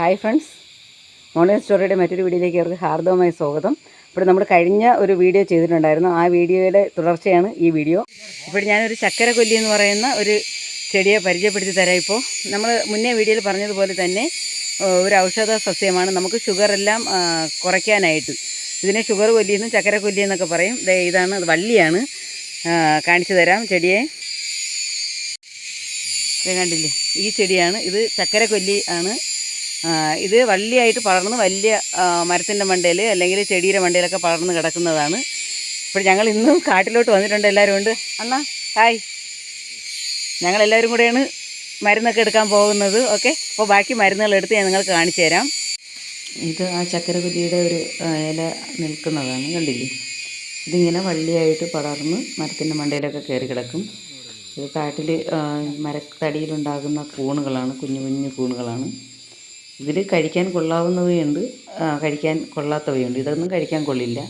Hi friends. മോണേ സ്റ്റോറിയുടെ മറ്റൊരു വീഡിയോയിലേക്ക് അവർക്ക് ഹാർദവമായ സ്വാഗതം. ഇവിടെ നമ്മൾ കഴിഞ്ഞ ഒരു വീഡിയോ ചെയ്തിട്ടുണ്ടായിരുന്നു. ആ വീഡിയോയുടെ തുടർച്ചയാണ് ഈ വീഡിയോ. ഇപ്പോൾ ഞാനൊരു ചക്കര കൊല്ലി എന്ന് പറയുന്ന ഒരു ചെടിയെ പരിചയപ്പെടുത്തി തരാം ഇപ്പോൾ. നമ്മൾ മുന്നേ വീഡിയോയിൽ പറഞ്ഞതുപോലെ തന്നെ ഒരു ഔഷധ സസ്യമാണ്. നമുക്ക് ഷുഗർ എല്ലാം കുറയ്ക്കാനായിട്ട്. ഇതിനെ ഷുഗർ കൊല്ലി എന്നും ചക്കര കൊല്ലി എന്നൊക്കെ പറയും. ഇതാണ് വള്ളിയാണ്. കാണിച്ചു തരാം ചെടിയെ. കണ്ടില്ലേ? ഈ ചെടിയാണ്. ഇത് ചക്കര കൊല്ലി ആണ്. ഇത് വള്ളിയായിട്ട് പടർന്ന് വലിയ മരത്തിന്റെ മണ്ടയിൽ അല്ലെങ്കിൽ ചെടിയുടെ മണ്ടയിലൊക്കെ പടർന്ന് കിടക്കുന്നതാണ്. ഇപ്പോൾ ഞങ്ങൾ ഇന്നും കാട്ടിലോട്ട് വന്നിട്ടുണ്ട് എല്ലാവരും ഉണ്ട്. അണ്ണാ ഹായ്. ഞങ്ങളെല്ലാവരും കൂടെയാണ് മരുന്നൊക്കെ എടുക്കാൻ പോകുന്നത്. ഓക്കെ? അപ്പോൾ ബാക്കി മരുന്നുകൾ എടുത്ത് ഞാൻ നിങ്ങൾക്ക് കാണിച്ചു തരാം. ഇത് ആ ചക്കരകുലിയുടെ ഒരു ഇല നിൽക്കുന്നതാണ്. കണ്ടില്ലേ? ഇതിങ്ങനെ വള്ളിയായിട്ട് പടർന്ന് മരത്തിന്റെ മണ്ടയിലൊക്കെ കയറി കിടക്കും. ഇത് കാട്ടിൽ മരത്തടിയിലുണ്ടാകുന്ന കൂണുകളാണ് കുഞ്ഞു കുഞ്ഞു കൂണുകളാണ്. ഇതിൽ കഴിക്കാൻ കൊള്ളാവുന്നവയുണ്ട് കഴിക്കാൻ കൊള്ളാത്തവയുണ്ട്. ഇതൊന്നും കഴിക്കാൻ കൊള്ളില്ല.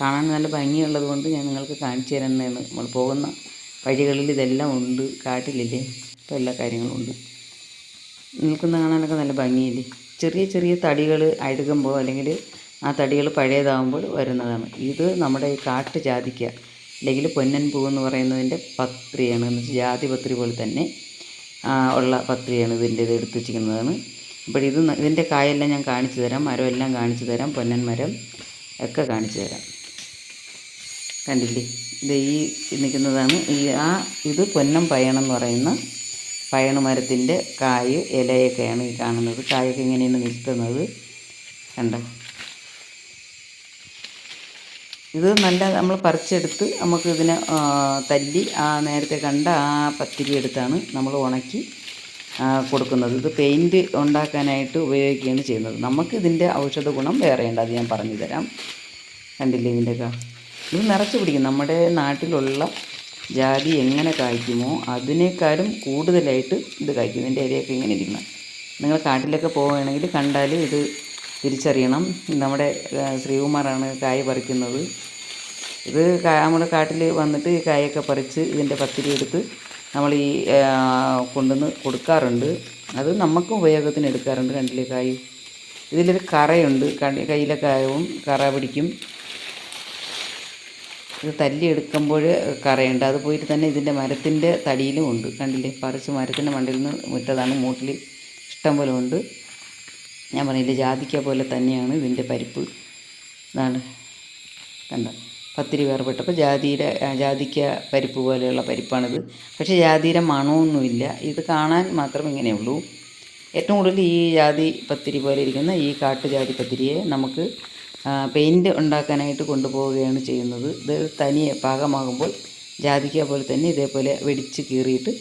കാണാൻ നല്ല ഭംഗിയുള്ളത് കൊണ്ട് ഞാൻ നിങ്ങൾക്ക് കാണിച്ചു തരുന്നതാണ്. നമ്മൾ പോകുന്ന വഴികളിൽ ഇതെല്ലാം ഉണ്ട് കാട്ടിലില്ലേ? ഇപ്പോൾ എല്ലാ കാര്യങ്ങളും ഉണ്ട്. നിൽക്കുന്ന കാണാനൊക്കെ നല്ല ഭംഗിയില്ലേ? ചെറിയ ചെറിയ തടികൾ അഴുകുമ്പോൾ അല്ലെങ്കിൽ ആ തടികൾ പഴയതാകുമ്പോൾ വരുന്നതാണ്. ഇത് നമ്മുടെ ഈ കാട്ടു ജാതിക്ക അല്ലെങ്കിൽ പൊന്നൻ പൂ എന്ന് പറയുന്നതിന്റെ പത്രിയാണ്. എന്ന് ജാതി പത്രി പോലെ തന്നെ ഉള്ള പത്രിയാണ് ഇതിന്റെ ഇത് എടുത്ത് വെച്ചിരിക്കുന്നതാണ്. അപ്പോൾ ഇത് ഇതിന്റെ കായെല്ലാം ഞാൻ കാണിച്ചു തരാം മരം എല്ലാം കാണിച്ചു തരാം പൊന്നൻ മരം ഒക്കെ കാണിച്ചു തരാം. കണ്ടില്ലേ? ഇത് ഈ നിൽക്കുന്നതാണ്. ഈ ആ ഇത് പൊന്നം പയണം എന്ന് പറയുന്ന പയണ മരത്തിന്റെ കായ് ഇലയൊക്കെയാണ് ഈ കാണുന്നത്. കായൊക്കെ ഇങ്ങനെയാണ് നിൽക്കുന്നത്. കണ്ടോ? ഇത് നല്ല നമ്മൾ പറിച്ചെടുത്ത് നമുക്ക് ഇതിനെ തല്ലി ആ നേരത്തെ കണ്ട ആ പത്തിരി എടുത്താണ് നമ്മൾ ഉണക്കി കൊടുക്കുന്നത്. ഇത് പെയിന്റ് ഉണ്ടാക്കാനായിട്ട് ഉപയോഗിക്കുകയാണ് ചെയ്യുന്നത്. നമുക്ക് ഇതിന്റെ ഔഷധ ഗുണം വേറെയുണ്ട്. അത് ഞാൻ പറഞ്ഞു തരാം. കണ്ടില്ലേ ഇതിന്റെയൊക്കെ ഇത് നിറച്ച് പിടിക്കും. നമ്മുടെ നാട്ടിലുള്ള ജാതി എങ്ങനെ കായ്ക്കുമോ അതിനേക്കാളും കൂടുതലായിട്ട് ഇത് കായ്ക്കും. ഇതിന്റെ ഇലയൊക്കെ ഇങ്ങനെ ഇരിക്കണം. നിങ്ങൾ കാട്ടിലൊക്കെ പോവുകയാണെങ്കിൽ കണ്ടാൽ ഇത് തിരിച്ചറിയണം. നമ്മുടെ ശ്രീകുമാറാണ് കായ പറിക്കുന്നത്. ഇത് നമ്മുടെ കാട്ടിൽ വന്നിട്ട് കായൊക്കെ പറിച്ച് ഇതിന്റെ പത്തിരി എടുത്ത് നമ്മൾ ഈ കൊണ്ടുവന്ന് കൊടുക്കാറുണ്ട്. അത് നമുക്ക് ഉപയോഗത്തിന് എടുക്കാറുണ്ട്. കണ്ടില്ലേ കായ്. ഇതിലൊരു കറയുണ്ട്. കയ്യിലെ കായവും കറ പിടിക്കും. ഇത് തല്ലി എടുക്കുമ്പോൾ കറയുണ്ട്. അത് പോയിട്ട് തന്നെ ഇതിന്റെ മരത്തിന്റെ തടിയിലും ഉണ്ട്. കണ്ടില്ലേ? പറിച്ച് മരത്തിന്റെ മണ്ടിൽ നിന്ന് മുറ്റതാണ് മൂട്ടിൽ ഇഷ്ടം പോലെ ഉണ്ട്. ഞാൻ പറഞ്ഞില്ല ജാതിക്ക പോലെ തന്നെയാണ് ഇതിന്റെ പരിപ്പ്. ഇതാണ്. കണ്ട? പത്തിരി വേർപെട്ടപ്പോൾ ജാതിയുടെ ജാതിക്ക പരിപ്പ് പോലെയുള്ള പരിപ്പാണിത്. പക്ഷേ ജാതിയുടെ മണമൊന്നുമില്ല. ഇത് കാണാൻ മാത്രം ഇങ്ങനെയുള്ളൂ. ഏറ്റവും കൂടുതൽ ഈ ജാതി പത്തിരി പോലെ ഇരിക്കുന്ന ഈ കാട്ടു ജാതി പത്തിരിയെ നമുക്ക് പെയിന്റ് ഉണ്ടാക്കാനായിട്ട് കൊണ്ടുപോവുകയാണ് ചെയ്യുന്നത്. ഇത് തനിയെ പാകമാകുമ്പോൾ ജാതിക്ക പോലെ തന്നെ ഇതേപോലെ വെടിച്ച് കീറിയിട്ട്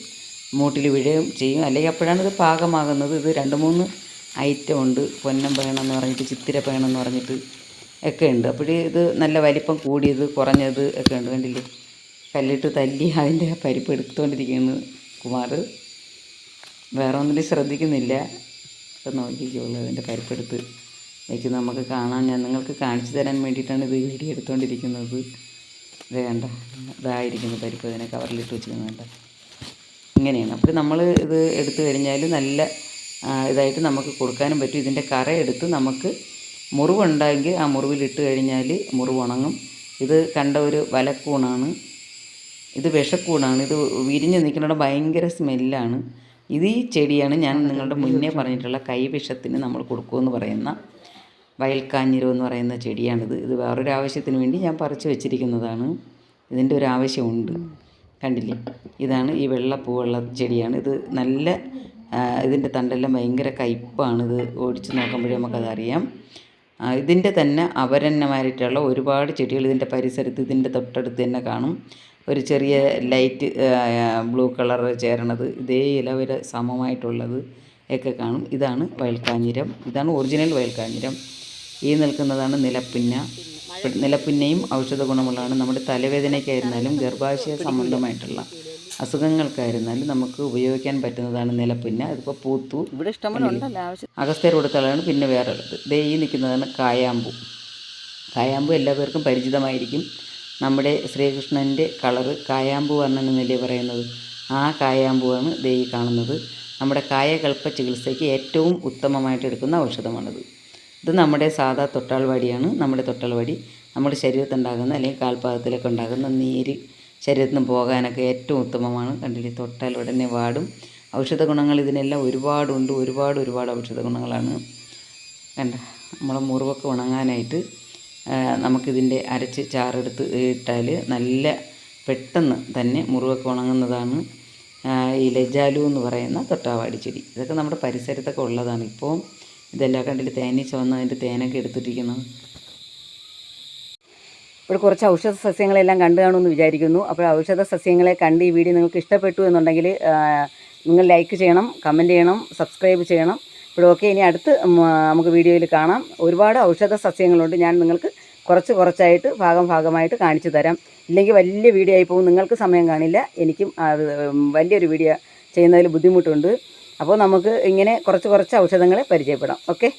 മൂട്ടിൽ വീഴുകയും ചെയ്യും. അല്ലെങ്കിൽ അപ്പോഴാണ് ഇത് പാകമാകുന്നത്. ഇത് രണ്ട് മൂന്ന് ഐറ്റം ഉണ്ട്. പൊന്നം പേണം എന്ന് പറഞ്ഞിട്ട് ചിത്തിര പേണം എന്ന് പറഞ്ഞിട്ട്. ഒക്കെ ഉണ്ട്. അപ്പോൾ ഇത് നല്ല വലിപ്പം കൂടിയത് കുറഞ്ഞത് ഒക്കെ ഉണ്ട്. കണ്ടില്ലേ? കല്ലിട്ട് തല്ലി അതിന്റെ പരിപ്പ് എടുത്തുകൊണ്ടിരിക്കുന്നു കുമാർ. വേറെ ഒന്നിലും ശ്രദ്ധിക്കുന്നില്ല. ഇപ്പം നോക്കിക്കോളൂ അതിന്റെ പരിപ്പെടുത്ത്. വയ്ക്കുന്നത് നമുക്ക് കാണാൻ ഞാൻ നിങ്ങൾക്ക് കാണിച്ചു തരാൻ വേണ്ടിയിട്ടാണ് ഇത് വീഡിയോ എടുത്തുകൊണ്ടിരിക്കുന്നത്. കണ്ട ഇതായിരിക്കുന്നു പരിപ്പ് ഇതിനെ കവറിലിട്ട് വെച്ചിരിക്കുന്നത് കണ്ട? ഇങ്ങനെയാണ്. അപ്പോൾ നമ്മൾ ഇത് എടുത്തു കഴിഞ്ഞാൽ നല്ല ഇതായിട്ട് നമുക്ക് കൊടുക്കാനും പറ്റും. ഇതിന്റെ കറ എടുത്ത് നമുക്ക് മുറിവുണ്ടെങ്കിൽ ആ മുറിവിലിട്ട് കഴിഞ്ഞാൽ മുറിവ് ഉണങ്ങും ഇത് കണ്ട ഒരു വലക്കൂണാണ്. ഇത് വിഷക്കൂണാണ്. ഇത് വിരിഞ്ഞ് നിൽക്കുന്നവിടെ ഭയങ്കര സ്മെല്ലാണ്. ഇത് ഈ ചെടിയാണ് ഞാൻ നിങ്ങളുടെ മുന്നേ പറഞ്ഞിട്ടുള്ള കൈവിഷത്തിന് നമ്മൾ കൊടുക്കുമെന്ന് പറയുന്ന വയൽക്കാഞ്ഞിരം എന്ന് പറയുന്ന ചെടിയാണിത്. ഇത് വേറൊരു ആവശ്യത്തിന് വേണ്ടി ഞാൻ പറിച്ചു വെച്ചിരിക്കുന്നതാണ്. ഇതിന്റെ ഒരു ആവശ്യമുണ്ട്. കണ്ടില്ലേ? ഇതാണ് ഈ വെള്ളപ്പൂവുള്ള ചെടിയാണ്. ഇത് നല്ല ഇതിന്റെ തണ്ടെല്ലാം ഭയങ്കര കയ്പ്പാണ് ഇത് ഓടിച്ച് നോക്കുമ്പോഴേ നമുക്കതറിയാം. ഇതിന്റെ തന്നെ അപരന്യമായിട്ടുള്ള ഒരുപാട് ചെടികൾ ഇതിന്റെ പരിസരത്ത് ഇതിന്റെ തൊട്ടടുത്ത് തന്നെ കാണും. ഒരു ചെറിയ ലൈറ്റ് ബ്ലൂ കളർ ചേരണത് ഇതേ ഇല വരെ സമമായിട്ടുള്ളത് ഒക്കെ കാണും. ഇതാണ് വയൽക്കാഞ്ഞിരം. ഇതാണ് ഒറിജിനൽ വയൽക്കാഞ്ഞിരം. ഈ നിൽക്കുന്നതാണ് നിലപ്പിന്ന. നിലപ്പിന്നയും ഔഷധ ഗുണമുള്ളതാണ്. നമ്മുടെ തലവേദനയ്ക്കായിരുന്നാലും ഗർഭാശയ സംബന്ധമായിട്ടുള്ള അസുഖങ്ങൾക്കായിരുന്നാലും നമുക്ക് ഉപയോഗിക്കാൻ പറ്റുന്നതാണ് നിലപ്പിന്ന. അതിപ്പോൾ പൂത്തു. ഇവിടെ ഇഷ്ടംപോലെ ഉണ്ടല്ലോ ആവശ്യം? അഗസ്ത്യർ കൊടുത്തതാണ് പിന്നെ വേറെ ഉള്ളത് ദേ ഈ നിൽക്കുന്നതാണ് കായാമ്പു. കായാമ്പു എല്ലാ പേർക്കും പരിചിതമായിരിക്കും. നമ്മുടെ ശ്രീകൃഷ്ണന്റെ കളറ് കായാമ്പു വർണൻ എന്നല്ലേ പറയുന്നത്? ആ കായാമ്പുവാണ് ദേ ഈ കാണുന്നത്. നമ്മുടെ കായകൽപ്പ ചികിത്സയ്ക്ക് ഏറ്റവും ഉത്തമമായിട്ട് എടുക്കുന്ന ഔഷധമാണിത്. ഇത് നമ്മുടെ സാധാ തൊട്ടാൾവാടിയാണ്. നമ്മുടെ തൊട്ടാൾവാടി നമ്മുടെ ശരീരത്തുണ്ടാകുന്ന അല്ലെങ്കിൽ കാൽപാദത്തിലൊക്കെ ഉണ്ടാകുന്ന നീര് ശരീരത്തിൽ നിന്ന് പോകാനൊക്കെ ഏറ്റവും ഉത്തമമാണ്. കണ്ടില്ലേ? തൊട്ടാൽ ഉടനെ വാടും. ഔഷധ ഗുണങ്ങൾ ഇതിനെല്ലാം ഒരുപാടുണ്ട്. ഒരുപാട് ഒരുപാട് ഔഷധ ഗുണങ്ങളാണ്. കണ്ട നമ്മളെ മുറിവൊക്കെ ഉണങ്ങാനായിട്ട് നമുക്കിതിന്റെ അരച്ച് ചാറെടുത്ത് ഇട്ടാൽ നല്ല പെട്ടെന്ന് തന്നെ മുറിവൊക്കെ ഉണങ്ങുന്നതാണ്. ഈ ലജാലു എന്ന് പറയുന്ന തൊട്ടാവാടി ചെടി. ഇതൊക്കെ നമ്മുടെ പരിസരത്തൊക്കെ ഉള്ളതാണ്. ഇപ്പോൾ ഇതെല്ലാം കണ്ടിട്ട് തേനീച്ച വന്ന് അതിന്റെ തേനൊക്കെ എടുത്തിട്ടിരിക്കുന്നു. ഇവിടെ കുറച്ച് ഔഷധ സസ്യങ്ങളെല്ലാം കണ്ടു കാണുമെന്ന് വിചാരിക്കുന്നു. അപ്പോൾ ഔഷധ സസ്യങ്ങളെ കണ്ട് ഈ വീഡിയോ നിങ്ങൾക്ക് ഇഷ്ടപ്പെട്ടു എന്നുണ്ടെങ്കിൽ നിങ്ങൾ ലൈക്ക് ചെയ്യണം കമന്റ് ചെയ്യണം സബ്സ്ക്രൈബ് ചെയ്യണം. ഇപ്പോൾ ഓക്കെ ഇനി അടുത്ത് നമുക്ക് വീഡിയോയിൽ കാണാം. ഒരുപാട് ഔഷധ സസ്യങ്ങളുണ്ട്. ഞാൻ നിങ്ങൾക്ക് കുറച്ച് കുറച്ചായിട്ട് ഭാഗം ഭാഗമായിട്ട് കാണിച്ചു തരാം. ഇല്ലെങ്കിൽ വലിയ വീഡിയോ ആയി പോകും. നിങ്ങൾക്ക് സമയം കാണില്ല. എനിക്കും വലിയൊരു വീഡിയോ ചെയ്യുന്നതിൽ ബുദ്ധിമുട്ടുണ്ട്. അപ്പോൾ നമുക്ക് ഇങ്ങനെ കുറച്ച് കുറച്ച് ഔഷധങ്ങളെ പരിചയപ്പെടാം. ഓക്കെ?